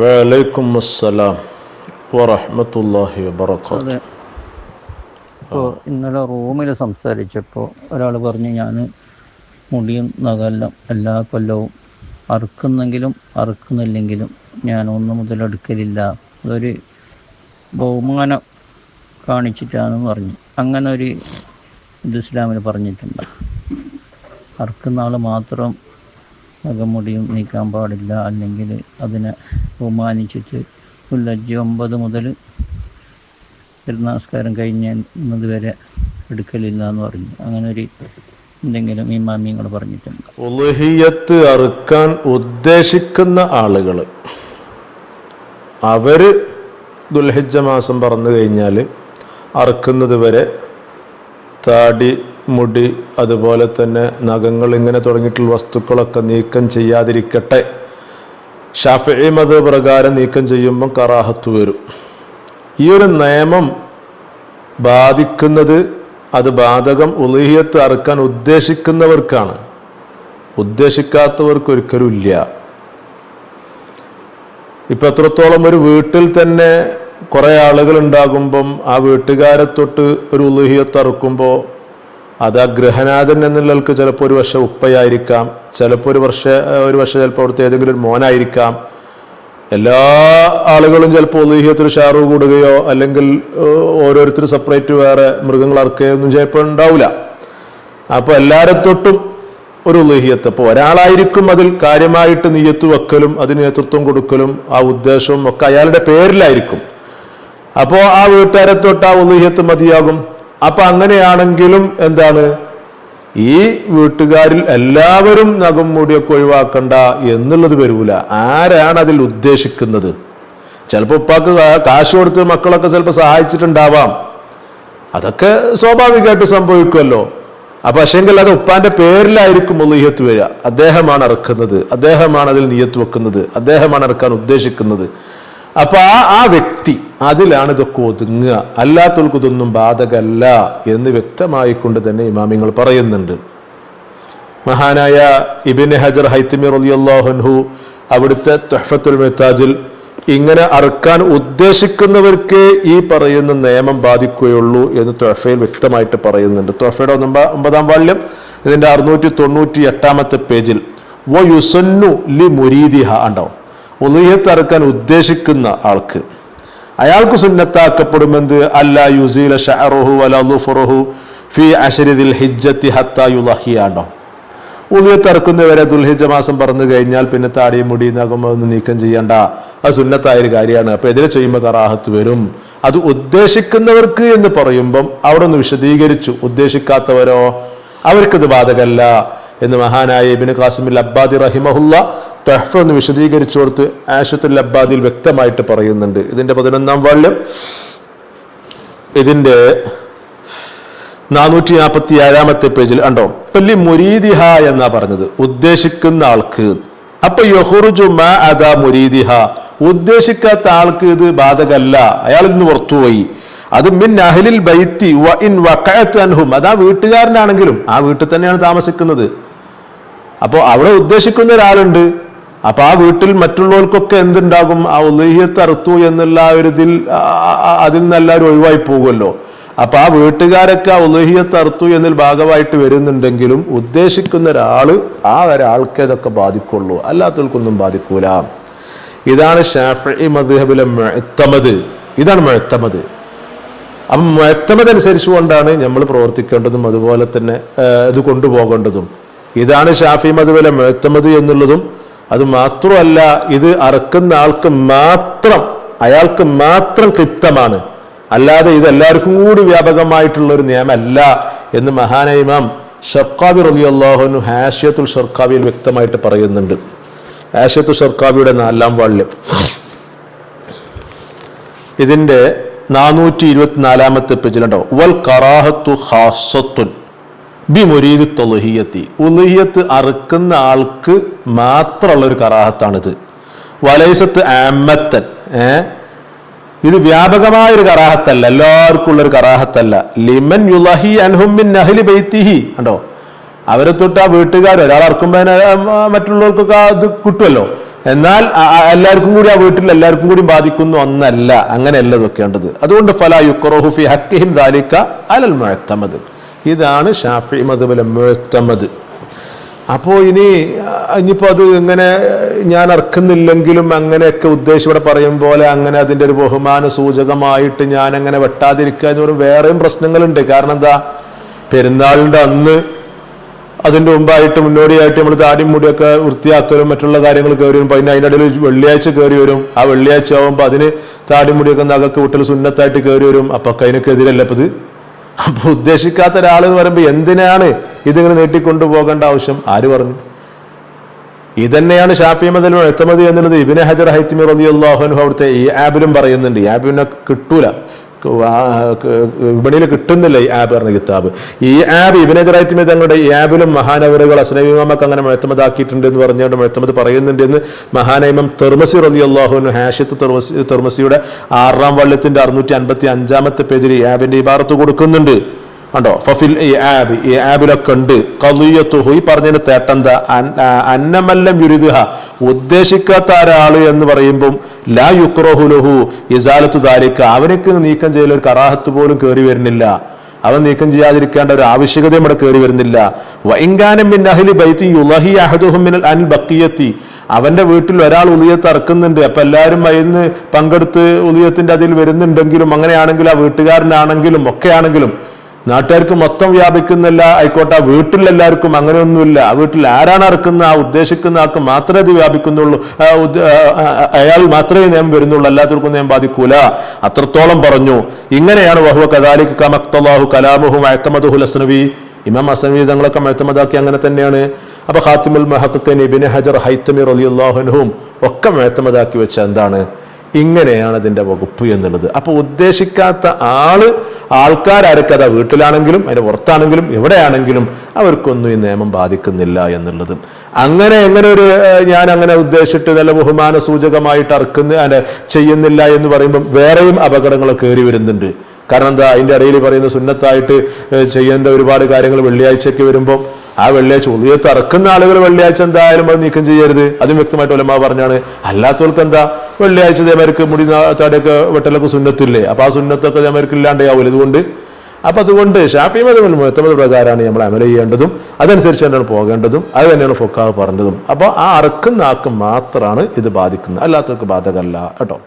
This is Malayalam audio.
വലൈക്കും അസ്സലാം വറഹമത്തല്ലാഹി വബർക്കാത്ത് ഇപ്പോൾ ഇന്നലെ റൂമിൽ സംസാരിച്ചപ്പോൾ ഒരാൾ പറഞ്ഞു ഞാൻ മുടിയും നഗല്ല എല്ലാ കൊല്ലവും അറുക്കുന്നെങ്കിലും അറുക്കുന്നില്ലെങ്കിലും ഞാൻ ഒന്നു മുതൽ എടുക്കലില്ല. അതൊരു ബഹുമാനം കാണിച്ചിട്ടാണെന്ന് പറഞ്ഞു. അങ്ങനെ ഒരു ഇത് ഇസ്ലാമിൽ പറഞ്ഞിട്ടുണ്ട്. അറുക്കുന്ന ആൾ മാത്രം നഖമുടിയും നീക്കാൻ പാടില്ല. അല്ലെങ്കിൽ അതിനെ ബഹുമാനിച്ചിട്ട് പുല്ലജ്ജി ഒമ്പത് മുതൽ പെരുന്നാസ്കാരം കഴിഞ്ഞത് വരെ എടുക്കലില്ല എന്ന് പറഞ്ഞു. അങ്ങനെ ഒരു എന്തെങ്കിലും ഈ മാമിയങ്ങൾ പറഞ്ഞിട്ടുണ്ട്. അറുക്കാൻ ഉദ്ദേശിക്കുന്ന ആളുകൾ. അവർ ദുൽഹിജ മാസം പറഞ്ഞു കഴിഞ്ഞാൽ അറുക്കുന്നത് വരെ താടി മുടി അതുപോലെ തന്നെ നഖങ്ങൾ ഇങ്ങനെ തുടങ്ങിയിട്ടുള്ള വസ്തുക്കളൊക്കെ നീക്കം ചെയ്യാതിരിക്കട്ടെ. ഷാഫി മത പ്രകാരം നീക്കം ചെയ്യുമ്പം കറാഹത്ത് വരും. ഈ ഒരു നിയമം ബാധിക്കുന്നത് അത് ബാധകം ഉലഹിയത്ത് അറുക്കാൻ ഉദ്ദേശിക്കുന്നവർക്കാണ്. ഉദ്ദേശിക്കാത്തവർക്ക് ഒരിക്കലും ഇല്ല. ഇപ്പൊ എത്രത്തോളം ഒരു വീട്ടിൽ തന്നെ കുറെ ആളുകൾ ഉണ്ടാകുമ്പം ആ വീട്ടുകാരെ തൊട്ട് ഒരു ഉലുഹിയത്ത് അറുക്കുമ്പോൾ അത് ആ ഗൃഹനാഥൻ എന്നുള്ളവർക്ക് ചിലപ്പോൾ ഒരു വർഷം ഉപ്പയായിരിക്കാം ചിലപ്പോൾ ഒരു വർഷ ഒരു വർഷം ചിലപ്പോൾ അവിടുത്തെ ഏതെങ്കിലും ഒരു മോനായിരിക്കാം. എല്ലാ ആളുകളും ചിലപ്പോൾ ഉലുഹിയത്തിൽ ഷാറു കൂടുകയോ അല്ലെങ്കിൽ ഓരോരുത്തർ സെപ്പറേറ്റ് വേറെ മൃഗങ്ങൾ അറുക്കുകയോ ഒന്നും ചിലപ്പോൾ ഉണ്ടാവില്ല. അപ്പൊ എല്ലാരെ തൊട്ടും ഒരു ഉലഹിയത്ത് അപ്പോൾ ഒരാളായിരിക്കും അതിൽ കാര്യമായിട്ട് നീയത്ത് വെക്കലും അതിന് നേതൃത്വം കൊടുക്കലും ആ ഉദ്ദേശവും ഒക്കെ അയാളുടെ പേരിലായിരിക്കും. അപ്പോൾ ആ വീട്ടുകാരെ തൊട്ട് ആ ഉലുഹിയത്ത് മതിയാകും. അപ്പൊ അങ്ങനെയാണെങ്കിലും എന്താണ്? ഈ വീട്ടുകാരിൽ എല്ലാവരും നഖം മൂടിയൊക്കെ ഒഴിവാക്കണ്ട എന്നുള്ളത് വരൂല. ആരാണ് അതിൽ ഉദ്ദേശിക്കുന്നത്? ചിലപ്പോൾ ഉപ്പാക്ക് കാശ് കൊടുത്ത് മക്കളൊക്കെ ചിലപ്പോൾ സഹായിച്ചിട്ടുണ്ടാവാം. അതൊക്കെ സ്വാഭാവികമായിട്ട് സംഭവിക്കുമല്ലോ. അപ്പൊ പക്ഷെങ്കിൽ അത് ഉപ്പാന്റെ പേരിലായിരിക്കും ഉലുഹിയത്ത് വരിക. അദ്ദേഹമാണ് ഇറക്കുന്നത്. അദ്ദേഹമാണ് അതിൽ നീയത്ത് വെക്കുന്നത്. അദ്ദേഹമാണ് ഇറക്കാൻ ഉദ്ദേശിക്കുന്നത്. അപ്പൊ ആ ആ വ്യക്തി അതിലാണ് ഇതൊക്കെ ഒതുങ്ങുക. അല്ലാത്തവർക്ക് ഇതൊന്നും ബാധകല്ല എന്ന് വ്യക്തമായിക്കൊണ്ട് തന്നെ ഇമാമിങ്ങൾ പറയുന്നുണ്ട്. മഹാനായ ഇബിൻ ഹജർ ഹൈത്തമി റളിയല്ലാഹുൻഹു അവിടുത്തെ തൊഹഫത്തുൽ മെത്താജിൽ ഇങ്ങനെ അറുക്കാൻ ഉദ്ദേശിക്കുന്നവർക്ക് ഈ പറയുന്ന നിയമം ബാധിക്കുകയുള്ളൂ എന്ന് തൊഹഫയിൽ വ്യക്തമായിട്ട് പറയുന്നുണ്ട്. തൊഹഫയുടെ ഒമ്പ ഒമ്പതാം വാള്യം ഇതിന്റെ അറുന്നൂറ്റി തൊണ്ണൂറ്റി എട്ടാമത്തെ പേജിൽ വ ലി മുരീദിഹ ഉണ്ടാവും ഉലുഹിയത്ത് അറക്കാൻ ഉദ്ദേശിക്കുന്ന ആൾക്ക്. അയാൾക്ക് സുന്നത്താക്കപ്പെടുമെന്ത്? അല്ല യുസീല ഷഹറുഹു ളുഫറുഹു ഫി അശരിദിൽ ഹിജ്ജത്തി ഹത്താ ഇറക്കുന്നവരെ ദുൽഹിജ മാസം പറഞ്ഞു കഴിഞ്ഞാൽ പിന്നെ താടിയും മുടി നഖമൊന്നും നീക്കം ചെയ്യണ്ട. അത് സുന്നത്തായ ഒരു കാര്യമാണ്. അപ്പൊ എതിരെ ചെയ്യുമ്പോൾ കറാഹത്ത് വരും. അത് ഉദ്ദേശിക്കുന്നവർക്ക് എന്ന് പറയുമ്പം അവിടെ ഒന്ന് വിശദീകരിച്ചു. ഉദ്ദേശിക്കാത്തവരോ? അവർക്കത് ബാധകല്ല. എന്ന് മഹാനായ ഇബിന് കാസിമിൽ അബ്ബാദി റഹിമഹുല്ല തൊഹ്ഫ എന്ന് വിശദീകരിച്ചു കൊടുത്ത് ആഷത്തുൽ അബ്ബാദിൽ വ്യക്തമായിട്ട് പറയുന്നുണ്ട്. ഇതിന്റെ പതിനൊന്നാം വാള്യം. ഇതിന്റെ നാനൂറ്റി നാൽപ്പത്തി ഏഴാമത്തെ പേജിൽ ഉണ്ടോ പല്ലി മുരീദിഹ എന്നാ പറഞ്ഞത്. ഉദ്ദേശിക്കുന്ന ആൾക്ക്. അപ്പൊ യഹുറുജു മാ അതാ മുരീദിഹ. ഉദ്ദേശിക്കാത്ത ആൾക്ക് ഇത് ബാധകല്ല. അയാൾ ഇന്ന് പുറത്തുപോയി. അത് മിൻ അഹലിൽ ബൈത്തി വ ഇൻ വഖഅത്ത് അൻഹും. വീട്ടുകാരനാണെങ്കിലും ആ വീട്ടിൽ തന്നെയാണ് താമസിക്കുന്നത്. അപ്പോൾ അവിടെ ഉദ്ദേശിക്കുന്ന ഒരാളുണ്ട്. അപ്പൊ ആ വീട്ടിൽ മറ്റുള്ളവർക്കൊക്കെ എന്തുണ്ടാകും? ആ ഉലഹിയത്ത് അറുത്തു എന്നുള്ള ഒരു ഇതിൽ അതിൽ നിന്നെല്ലാവരും ഒഴിവായി പോകുമല്ലോ. അപ്പൊ ആ വീട്ടുകാരൊക്കെ ആ ഉലഹിയത്ത് അറുത്തു എന്നതിൽ ഭാഗമായിട്ട് വരുന്നുണ്ടെങ്കിലും ഉദ്ദേശിക്കുന്ന ഒരാൾ ആ ഒരാൾക്ക് ഇതൊക്കെ ബാധിക്കുള്ളൂ. അല്ലാത്തവർക്കൊന്നും ബാധിക്കൂല. ഇതാണ് ഷാഫി മദ്ഹബിലെ മുഴത്തമത് ഇതാണ് മുഴത്തമത് അപ്പം മുഴത്തമത് അനുസരിച്ചുകൊണ്ടാണ് നമ്മൾ പ്രവർത്തിക്കേണ്ടതും അതുപോലെ തന്നെ ഇത് കൊണ്ടുപോകേണ്ടതും. ഇതാണ് ഷാഫി മധുവിലെ മുഴത്തമത് എന്നുള്ളതും അത് മാത്രമല്ല ഇത് അറക്കുന്ന ആൾക്ക് മാത്രം അയാൾക്ക് മാത്രം ക്ലിപ്തമാണ്. അല്ലാതെ ഇത് എല്ലാവർക്കും കൂടി വ്യാപകമായിട്ടുള്ള ഒരു നിയമമല്ല എന്ന് മഹാന ഇമാം ഷർക്കാബി റലി അള്ളാഹുനു ഹാഷ്യത്തുൽ ഷർക്കാബിയിൽ വ്യക്തമായിട്ട് പറയുന്നുണ്ട്. ഹാഷ്യത്തുൽ ഷർക്കാബിയുടെ നാലാം വാള്യം. ഇതിന്റെ നാനൂറ്റി ഇരുപത്തിനാലാമത്തെ പേജിലുണ്ടോ വൽ കറാഹത്തു ഹാസത്തുൻ ബി മുരീദ് തൊലഹിയത്തി ഉലഹിയത്ത് അറുക്കുന്ന ആൾക്ക് മാത്രമുള്ള ഒരു കറാഹത്താണിത്. വലൈസത്ത് ആമത്തൻ ഏ? ഇത് വ്യാപകമായ ഒരു കറാഹത്തല്ല എല്ലാവർക്കും ഉള്ള ഒരു കറാഹത്തല്ല. ലിമൻ യുലഹി അൻഹുമിൻ അഹ്ലി ബൈത്തിഹി കണ്ടോ? അവരെ തൊട്ട് ആ വീട്ടുകാർ ഒരാൾ അറുക്കുമ്പോൾ മറ്റുള്ളവർക്കൊക്കെ അത് കിട്ടുമല്ലോ എന്നാൽ എല്ലാവർക്കും കൂടി ആ വീട്ടിൽ എല്ലാവർക്കും കൂടി ബാധിക്കുന്നു ഒന്നല്ല അങ്ങനെയല്ല വെക്കേണ്ടത് അതുകൊണ്ട് ഫലാ യുക്കറോഹുഫി ഹക്കിഹിം ദാലിക അലൽ മുഅത്തമദ്. ഇതാണ് ഷാഫി മദ്ഹബിലെ മുഴത്തമത് അപ്പോൾ ഇനി ഇനിയിപ്പോൾ അത് ഇങ്ങനെ ഞാൻ അർക്കുന്നില്ലെങ്കിലും അങ്ങനെയൊക്കെ ഉദ്ദേശം ഇവിടെ പറയും പോലെ അങ്ങനെ അതിന്റെ ഒരു ബഹുമാന സൂചകമായിട്ട് ഞാൻ അങ്ങനെ വെട്ടാതിരിക്കുക എന്ന് പറയുമ്പോൾ വേറെയും പ്രശ്നങ്ങളുണ്ട്. കാരണം എന്താ? പെരുന്നാളിന്റെ അന്ന് അതിന്റെ മുമ്പായിട്ട് മുന്നോടിയായിട്ട് നമ്മൾ താടി മുടിയൊക്കെ വൃത്തിയാക്കലും മറ്റുള്ള കാര്യങ്ങൾ കയറി വരും. പിന്നെ അതിന്റെ ഇടയിൽ വെള്ളിയാഴ്ച കയറി വരും. ആ വെള്ളിയാഴ്ച ആകുമ്പോൾ അതിന് താടി മുടിയൊക്കെ നഗക്ക് വിട്ടൽ സുന്നത്തായിട്ട് കയറി വരും. അപ്പൊ ഒക്കെ അതിനൊക്കെ എതിരല്ല അപ്പൊ ഇത് അപ്പൊ ഉദ്ദേശിക്കാത്ത ഒരാൾ എന്ന് പറയുമ്പോൾ എന്തിനാണ് ഇതിങ്ങനെ നീട്ടിക്കൊണ്ടു പോകേണ്ട ആവശ്യം? ആര് പറഞ്ഞു? ഇതന്നെയാണ് ഷാഫി മദലോ എത്തമതി എന്നുള്ളത് ഇബിന് ഹജർ ഹൈത്തിമി റളിയല്ലാഹു അവിടുത്തെ ഈ ആബിലും പറയുന്നുണ്ട്. ഈ ആബിനെ കിട്ടൂല. വിപണിയിൽ കിട്ടുന്നില്ല ഈ ആബ് പറഞ്ഞ കിതാബ്. ഈ ആബ് ഇബിനെതിരായിട്ട് തങ്ങളുടെ ഈ ആബിലും മഹാനവറുകൾ അസ്നവിമാമക്ക് അങ്ങനെ മുഴത്തമതാക്കിയിട്ടുണ്ട് എന്ന് പറഞ്ഞുകൊണ്ട് മുഴത്തമത് പറയുന്നുണ്ട് എന്ന് മഹാനൈമം തെർമസി റളിയല്ലാഹു ഹാഷിത്ത് തെർമസി തെർമസിയുടെ ആറാം വള്ളത്തിന്റെ അറുന്നൂറ്റി അൻപത്തി അഞ്ചാമത്തെ പേജിൽ ഈ ആബിന്റെ ഇബാറത്ത് കൊടുക്കുന്നുണ്ട്. കണ്ടോ? ഫഫിൽ ഈ ആബ് ഈ ആബിലൊക്കെ ഉണ്ട്. കലുയത്തുഹു ഈ പറഞ്ഞതിന് തേട്ടെന്താ? അന്നമല്ലം യുരിദുഹ. ഉദ്ദേശിക്കാത്ത ഒരാൾ എന്ന് പറയുമ്പം ലാ യുക്രോഹുലുഹു ഇസാലത്തു ദാലിക്ക. അവനക്ക് നീക്കം ചെയ്യൽ ഒരു കറാഹത്ത് പോലും കയറി വരുന്നില്ല. അവൻ നീക്കം ചെയ്യാതിരിക്കേണ്ട ഒരു ആവശ്യകതയും ഇവിടെ കയറി വരുന്നില്ല. വൈങ്കാനം മിൻ അഹ്ലി ബക്കിയത്തി അവന്റെ വീട്ടിൽ ഒരാൾ ഉലിയത്ത് ഇറക്കുന്നുണ്ട് അപ്പൊ എല്ലാവരും അതിൽ നിന്ന് പങ്കെടുത്ത് ഉളിയത്തിന്റെ അതിൽ വരുന്നുണ്ടെങ്കിലും അങ്ങനെയാണെങ്കിലും ആ വീട്ടുകാരനാണെങ്കിലും ഒക്കെ ആണെങ്കിലും നാട്ടുകാർക്ക് മൊത്തം വ്യാപിക്കുന്നില്ല. ആയിക്കോട്ടെ വീട്ടിൽ എല്ലാവർക്കും അങ്ങനെയൊന്നുമില്ല. ആ വീട്ടിൽ ആരാണ് അറക്കുന്ന ആ ഉദ്ദേശിക്കുന്ന ആൾക്ക് മാത്രമേ അത് വ്യാപിക്കുന്നുള്ളൂ. അയാൾ മാത്രമേ നിയമം വരുന്നുള്ളൂ. അല്ലാത്തവർക്കും നിയമം ബാധിക്കൂല. അത്രത്തോളം പറഞ്ഞു. ഇങ്ങനെയാണ് വഹുവ കദാലിക് കമക്തല്ലാഹു കലാമുഹു അഴത്തമദുഹുൽ അസ്നവി ഇമാം അസനവി തങ്ങളൊക്കെ മഴത്തമതാക്കി അങ്ങനെ തന്നെയാണ്. അപ്പൊ ഖാത്തിമുൽ മഹക്കൻ ഇബിൻ ഹജർ ഹൈത്തമി റലിയുല്ലാഹുനും ഒക്കെ മഴത്തമതാക്കി വെച്ച എന്താണ്? ഇങ്ങനെയാണ് അതിന്റെ വകുപ്പ് എന്നുള്ളത്. അപ്പോൾ ഉദ്ദേശിക്കാത്ത ആൾ ആൾക്കാരൊക്കെ അത് വീട്ടിലാണെങ്കിലും അതിന് പുറത്താണെങ്കിലും എവിടെയാണെങ്കിലും അവർക്കൊന്നും ഈ നിയമം ബാധിക്കുന്നില്ല എന്നുള്ളത്. അങ്ങനെ എങ്ങനെ ഒരു ഞാൻ അങ്ങനെ ഉദ്ദേശിച്ചിട്ട് നല്ല ബഹുമാന സൂചകമായിട്ട് അറക്കുന്ന അല്ല, ചെയ്യുന്നില്ല എന്ന് പറയുമ്പോൾ വേറെയും അപകടങ്ങൾ കയറി വരുന്നുണ്ട്. കാരണം എന്താ അതിന്റെ ഇടയിൽ പറയുന്ന സുന്നത്തായിട്ട് ചെയ്യേണ്ട ഒരുപാട് കാര്യങ്ങൾ വെള്ളിയാഴ്ചയ്ക്ക് വരുമ്പോൾ ആ വെള്ളിയാഴ്ച ഉദയത്ത് തറക്കുന്ന ആളുകൾ വെള്ളിയാഴ്ച എന്തായാലും അത് നീക്കം ചെയ്യരുത്. അതും വ്യക്തമായിട്ട് ഒലമാ പറഞ്ഞാണ്. അല്ലാത്തവർക്ക് എന്താ? വെള്ളിയാഴ്ച ഇതേമാർക്ക് മുടി താടിയൊക്കെ വെട്ടലൊക്കെ സുന്നത്തില്ലേ? അപ്പൊ ആ സുന്നത്തൊക്കെ ഇതേമാർക്ക് ഇല്ലാണ്ടാവില്ല ഇതുകൊണ്ട്? അപ്പൊ അതുകൊണ്ട് ഷാഫി മതം മുത്തമത പ്രകാരമാണ് നമ്മൾ അമല ചെയ്യേണ്ടതും അതനുസരിച്ച് തന്നെയാണ് പോകേണ്ടതും അത് തന്നെയാണ് ഫൊക്കാവ് പറഞ്ഞതും. അപ്പോൾ ആ അറക്കുന്ന ആൾക്ക് മാത്രമാണ് ഇത് ബാധിക്കുന്നത്. അല്ലാത്തവർക്ക് ബാധകമല്ല. കേട്ടോ.